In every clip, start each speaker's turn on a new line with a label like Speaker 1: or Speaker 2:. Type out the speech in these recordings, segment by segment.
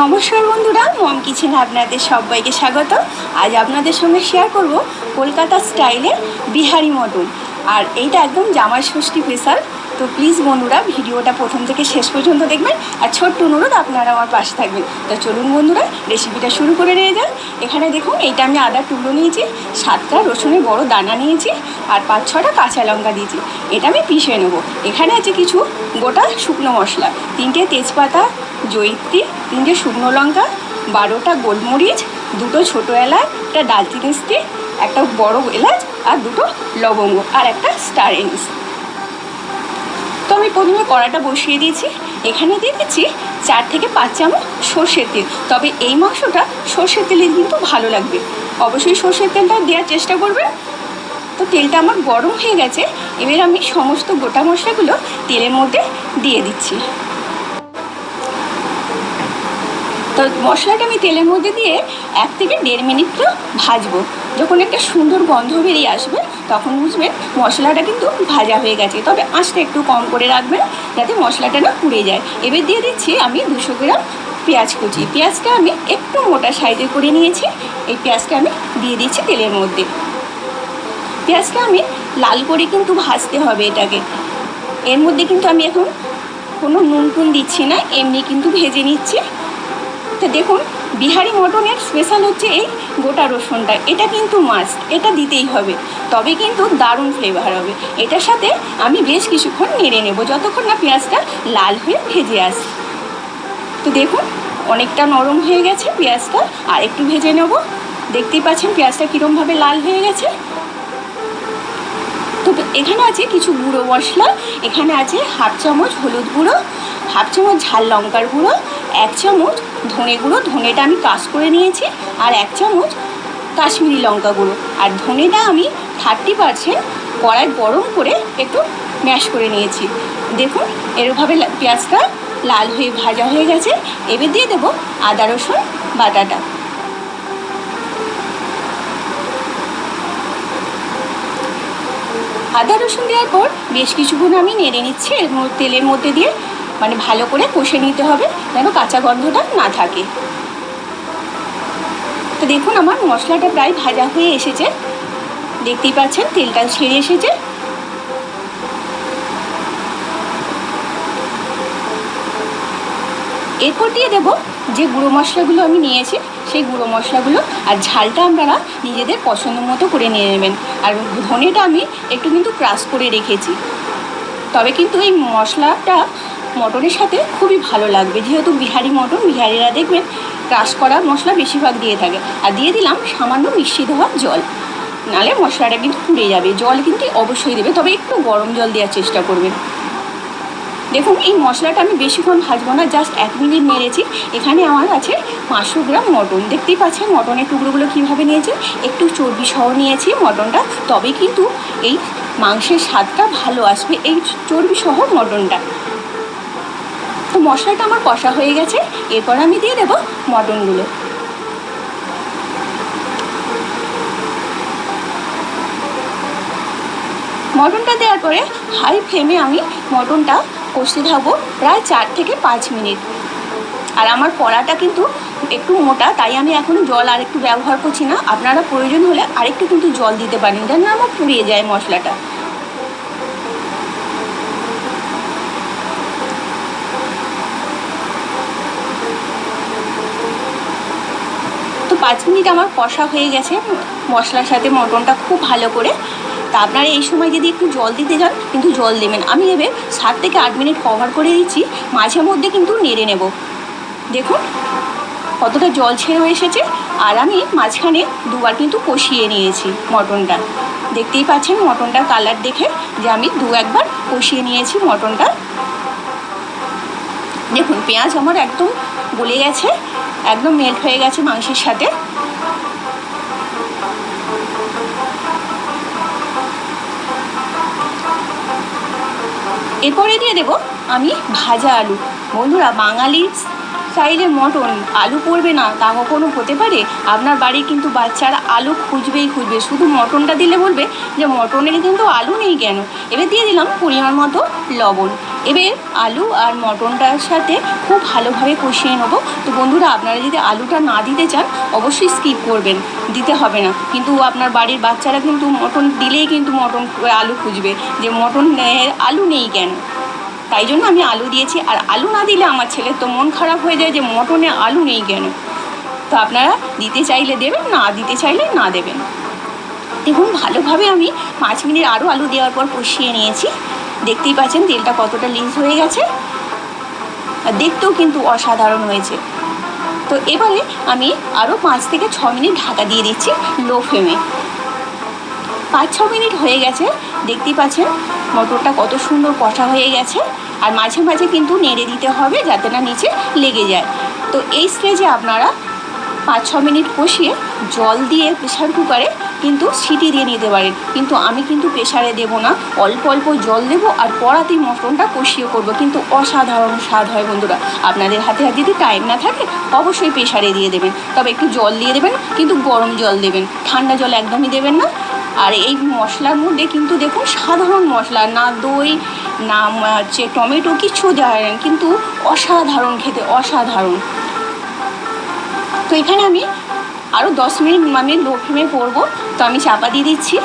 Speaker 1: নমস্কার বন্ধুরা, মম কিচেনে আপনাদের সবাইকে স্বাগত। আজ আপনাদের সঙ্গে শেয়ার করব কলকাতা স্টাইলের বিহারি মটন। আর এইটা একদম জামাই ষষ্ঠী স্পেশাল তো প্লিজ বন্ধুরা, ভিডিওটা প্রথম থেকে শেষ পর্যন্ত দেখবেন আর ছোট্ট অনুরোধ, আপনারা আমার পাশে থাকবেন। তো চলুন বন্ধুরা রেসিপিটা শুরু করে নিয়ে যান এখানে দেখুন, এইটা আমি আদা টুকরো নিয়েছি, সাতটা রসুনের বড় দানা নিয়েছি আর পাঁচ ছটা কাঁচা লঙ্কা দিয়েছি। এটা আমি পিষে নেব। এখানে আছে কিছু গোটা শুকনো মশলা, তিনটে তেজপাতা, জয়িত্রী, তিনটে শুকনো লঙ্কা, বারোটা গোলমরিচ, দুটো ছোটো এলাচ, একটা দালচিনি স্টিক একটা বড় এলাচ আর দুটো লবঙ্গ আর একটা স্টার এনিস তো আমি প্রথমে কড়াটা বসিয়ে দিয়েছি। এখানে দিয়ে দিচ্ছি চার থেকে পাঁচ চামচ সর্ষের তেল। তবে এই মাংসটা সর্ষের তেলে কিন্তু ভালো লাগবে। অবশ্যই সর্ষের তেলটা দেওয়ার চেষ্টা করবে তো তেলটা আমার গরম হয়ে গেছে। এবার আমি সমস্ত গোটা মশলাগুলো তেলের মধ্যে দিয়ে দিচ্ছি। তো মশলাটা আমি তেলের মধ্যে দিয়ে এক থেকে দেড় মিনিট তো ভাজবো। যখন একটা সুন্দর গন্ধ বেরিয়ে আসবে, তখন বুঝবেন মশলাটা কিন্তু ভাজা হয়ে গেছে। তবে আঁচটা একটু কম করে রাখবেন যাতে মশলাটা না পুড়ে যায়। এবার দিয়ে দিচ্ছি আমি দুশো গ্রাম পেঁয়াজ কুচি। পেঁয়াজটা আমি একটু মোটা সাইজে করে নিয়েছি। এই পেঁয়াজটা আমি দিয়ে দিচ্ছি তেলের মধ্যে। পেঁয়াজটা আমি লাল করে কিন্তু ভাজতে হবে এটাকে। এর মধ্যে কিন্তু আমি এখন কোনো নুন টুন দিচ্ছি না, এমনি কিন্তু ভেজে নিচ্ছি। তো দেখুন, বিহারি মটনের স্পেশাল হচ্ছে এই গোটা রসুনটা। এটা কিন্তু মাস্ট এটা দিতেই হবে। তবে কিন্তু দারুণ ফ্লেভার হবে। এটার সাথে আমি বেশ কিছুক্ষণ নেড়ে নেব, যতক্ষণ না পেঁয়াজটা লাল হয়ে ভেজে আসে। তো দেখুন, অনেকটা নরম হয়ে গেছে পেঁয়াজটা, আর একটু ভেজে নেব। দেখতেই পাচ্ছেন পেঁয়াজটা কীরমভাবে লাল হয়ে গেছে। তো এখানে আছে কিছু গুঁড়ো মশলা, এখানে আছে হাফ চামচ হলুদ গুঁড়ো, হাফ চামচ ঝাল লঙ্কার গুঁড়ো, এক চামচ ধনে গুঁড়ো ধনেটা আমি কাশ করে নিয়েছি আর এক চামচ কাশ্মীরি লঙ্কা গুঁড়ো আর ধনেটা আমি থার্টি পারসেন্ট কড়াই গরম করে একটু ম্যাশ করে নিয়েছি। দেখুন, এরভাবে পেঁয়াজটা লাল হয়ে ভাজা হয়ে গেছে। এবার দিয়ে দেবো আদা, রসুন, বাটাটা। আদা, রসুন দেওয়ার পর বেশ কিছুক্ষণ আমি নেড়ে নিচ্ছি। তেলের মধ্যে দিয়ে মানে ভালো করে কষে নিতে হবে যেন কাঁচা গন্ধটা না থাকে। তো দেখুন আমার মশলাটা প্রায় ভাজা হয়ে এসেছে। দেখতেই পাচ্ছেন তেলটা ছেড়ে এসেছে। এরপর দিয়ে দেব যে গুঁড়ো মশলাগুলো আমি নিয়েছি, সেই গুঁড়ো মশলাগুলো আর ঝালটা আপনারা নিজেদের পছন্দ মতো করে নিয়ে নেবেন। আর ধনেটা আমি একটু কিন্তু ক্রাশ করে রেখেছি। তবে কিন্তু এই মশলাটা মটনের সাথে খুবই ভালো লাগবে। যেহেতু বিহারি মটন, বিহারিরা দেখবেন ক্রাশ করা মশলা বেশিরভাগ দিয়ে থাকে। আর দিয়ে দিলাম সামান্য মিষ্টি দেওয়া জল। নালে মশলাটা কিন্তু পুড়ে যাবে। জল কিন্তু অবশ্যই দেবে, তবে একটু গরম জল দেওয়ার চেষ্টা করবেন। দেখুন, এই মশলাটা আমি বেশিক্ষণ ভাজবো না, জাস্ট এক মিনিট নেড়েছি। এখানে আমার আছে পাঁচশো গ্রাম মটন। দেখতেই পাচ্ছেন মটনের টুকরোগুলো কীভাবে নিয়েছে? একটু চর্বি সহ নিয়েছি মটনটা, তবে কিন্তু এই মাংসের স্বাদটা ভালো আসবে এই চর্বি সহ মটনটা। মশলাটা আমার কষা হয়ে গেছে, এরপর আমি দিয়ে দেবো মটনগুলো। মটনটা দেওয়ার পরে হাই ফ্লেমে আমি মটনটা কষতে থাকব প্রায় চার থেকে পাঁচ মিনিট। আর আমার কড়াটা কিন্তু একটু মোটা, তাই আমি এখন জল আর একটু ব্যবহার করছি না। আপনারা প্রয়োজন হলে আরেকটু কিন্তু জল দিতে পারেন, যেন আমার পুড়িয়ে যায় মশলাটা। পাঁচ মিনিট আমার কষা হয়ে গেছে। মশলার সাথে মটনটা খুব ভালো করে। তা আপনারা এই সময় যদি একটু জল দিতে যান, কিন্তু জল দেবেন। আমি এবার সাত থেকে আট মিনিট কভার করে দিচ্ছি। মাঝে মধ্যে কিন্তু নেড়ে নেব। দেখুন, কতটা জল ছেড়ে এসেছে। আর আমি মাঝখানে দুবার কিন্তু কষিয়ে নিয়েছি মটনটা। দেখতেই পাচ্ছেন মটনটার কালার দেখে যে আমি দু একবার কষিয়ে নিয়েছি মটনটা। দেখুন, পেঁয়াজ আমার একদম গলে গেছে। একদম মেল্ট হয়ে গেছে মাংসের সাথে। এরপরে দিয়ে দেব আমি ভাজা আলু। বন্ধুরা, বাঙালির স্টাইলের মটন আলু পড়বে না, তা কখনো হতে পারে? আপনার বাড়ির কিন্তু বাচ্চারা আলু খুঁজবেই খুঁজবে। শুধু মটনটা দিলে বলবে যে, মটনের কিন্তু আলু নেই কেন? এবার দিয়ে দিলাম পরিমাণ মতো লবণ। এবার আলু আর মটনটার সাথে খুব ভালোভাবে কষিয়ে নেব। তো বন্ধুরা, আপনারা যদি আলুটা না দিতে চান, অবশ্যই স্কিপ করবেন। দিতে হবে না। কিন্তু আপনার বাড়ির বাচ্চারা কিন্তু মটন দিলেই কিন্তু মটন আলু খুঁজবে যে মটন আলু নেই কেন? তাই জন্য আমি আলু দিয়েছি। আর আলু না দিলে আমার ছেলের তো মন খারাপ হয়ে যায় যে মটনে আলু নেই কেন? তো আপনারা দিতে চাইলে দেবেন, না দিতে চাইলে না দেবেন। দেখুন, ভালোভাবে আমি পাঁচ মিনিট আরও আলু দেওয়ার পর কষিয়ে নিয়েছি। দেখতেই পাচ্ছেন তেলটা কতটা লিজ হয়ে গেছে। আর দেখতেও কিন্তু অসাধারণ হয়েছে। তো এবারে আমি আরও পাঁচ থেকে ছ মিনিট ঢাকা দিয়ে দিচ্ছি লো ফ্লেমে পাঁচ ছ মিনিট হয়ে গেছে, দেখতেই পাচ্ছেন মটরটা কত সুন্দর কষা হয়ে গেছে। আর মাঝে মাঝে কিন্তু নেড়ে দিতে হবে যাতে না নিচে লেগে যায়। তো এই স্টেজে আপনারা পাঁচ ছ মিনিট কষিয়ে জল দিয়ে প্রেশার কুকারে কিন্তু সিটি দিয়ে নিতে পারেন কিন্তু আমি কিন্তু প্রেশারে দেবো না। অল্প অল্প জল দেবো আর কড়াতেই মটনটা কষিয়ে করব। কিন্তু অসাধারণ স্বাদ হয় বন্ধুরা। আপনাদের হাতে হাতে যদি টাইম না থাকে, অবশ্যই প্রেশারে দিয়ে দেবেন। তবে একটু জল দিয়ে দেবেন, কিন্তু গরম জল দেবেন। ঠান্ডা জল একদমই দেবেন না। আর এই মশলার মধ্যে কিন্তু দেখুন, সাধারণ মশলা, না দই, না হচ্ছে টমেটো কিছু দেওয়া কিন্তু অসাধারণ খেতে, অসাধারণ। তো এখানে আমি আরও দশ মিনিট আমি লো ফ্লেমে করব তো আমি চাপা দিয়ে দিচ্ছি।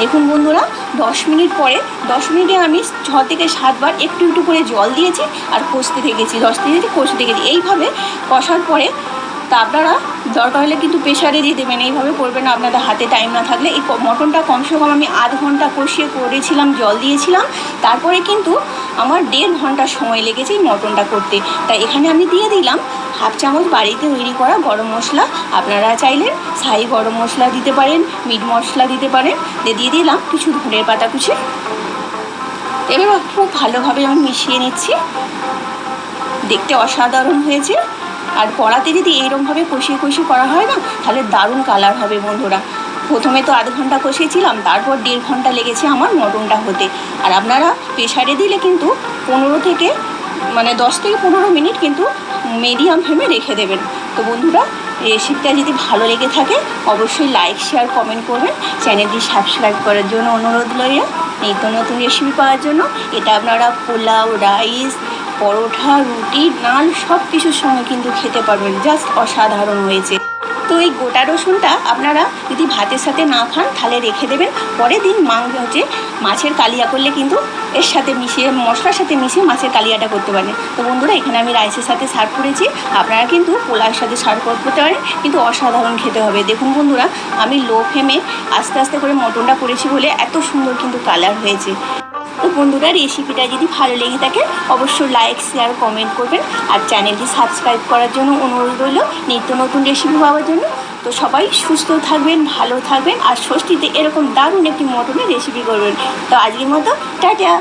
Speaker 1: দেখুন বন্ধুরা, দশ মিনিট পরে, দশ মিনিটে আমি ছ থেকে সাতবার একটু একটু করে জল দিয়েছি আর কষতে থেকেছি, দশ থেকে কষতে থেকেছি। এইভাবে কষার পরে তা আপনারা দরকার হলে কিন্তু প্রেশারে দিয়ে দেবেন। এইভাবে করবেন না। আপনাদের হাতে টাইম না থাকলে এই মটনটা কমসে কম আমি আধ ঘণ্টা কষিয়ে করেছিলাম, জল দিয়েছিলাম। তারপরে কিন্তু আমার দেড় ঘণ্টা সময় লেগেছে এই মটনটা করতে। তাই এখানে আমি দিয়ে দিলাম হাফ চামচ বাড়িতে তৈরি করা গরম মশলা। আপনারা চাইলে সাই গরম মশলা দিতে পারেন, মিট মশলা দিতে পারেন। দিয়ে দিয়ে দিলাম কিছু ধনের পাতা কুচি। এবার খুব ভালোভাবে আমি মিশিয়ে নিচ্ছি। দেখতে অসাধারণ হয়েছে। আর কড়াতে যদি এইরকমভাবে কষিয়ে কষিয়ে করা হয় না, তাহলে দারুণ কালার হবে বন্ধুরা। প্রথমে তো আধ ঘণ্টা কষিয়েছিলাম, তারপর দেড় ঘণ্টা লেগেছে আমার মটনটা হতে। আর আপনারা প্রেশারে দিলে কিন্তু পনেরো থেকে মানে দশ থেকে পনেরো মিনিট কিন্তু মিডিয়াম ফ্লেমে রেখে দেবেন। তো বন্ধুরা রেসিপিটা যদি ভালো লেগে থাকে, অবশ্যই লাইক শেয়ার কমেন্ট করবেন। চ্যানেলটি সাবস্ক্রাইব করার জন্য অনুরোধ রইল। নিত্য নতুন রেসিপি পাওয়ার জন্য, এটা আপনারা পোলাও রাইস পরোটা রুটি, নান সব কিছুর সঙ্গে কিন্তু খেতে পারবেন। জাস্ট অসাধারণ হয়েছে। তো এই গোটা রসুনটা আপনারা যদি ভাতের সাথে না খান, তাহলে রেখে দেবেন। পরের দিন মাংস হচ্ছে মাছের কালিয়া করলে কিন্তু এর সাথে মিশিয়ে, মশলার সাথে মিশিয়ে মাছের কালিয়াটা করতে পারেন। তো বন্ধুরা, এখানে আমি রাইসের সাথে সার্ভ করেছি। আপনারা কিন্তু পোলার সাথে সার্ভ করতে পারেন। কিন্তু অসাধারণ খেতে হবে। দেখুন বন্ধুরা, আমি লো ফ্লেমে আস্তে আস্তে করে মটনটা করেছি বলে এত সুন্দর কিন্তু কালার হয়েছে। তো বন্ধুরা রেসিপিটা যদি ভালো লেগে থাকে, অবশ্যই লাইক শেয়ার কমেন্ট করবেন। আর চ্যানেলটি সাবস্ক্রাইব করার জন্য অনুরোধ রইল নিত্য নতুন রেসিপি পাওয়ার জন্য। তো সবাই সুস্থ থাকবেন, ভালো থাকবেন, আর ষষ্ঠীতে এরকম দারুণ একটি মটনের রেসিপি করবেন। তো আজকের মতো, টাটা!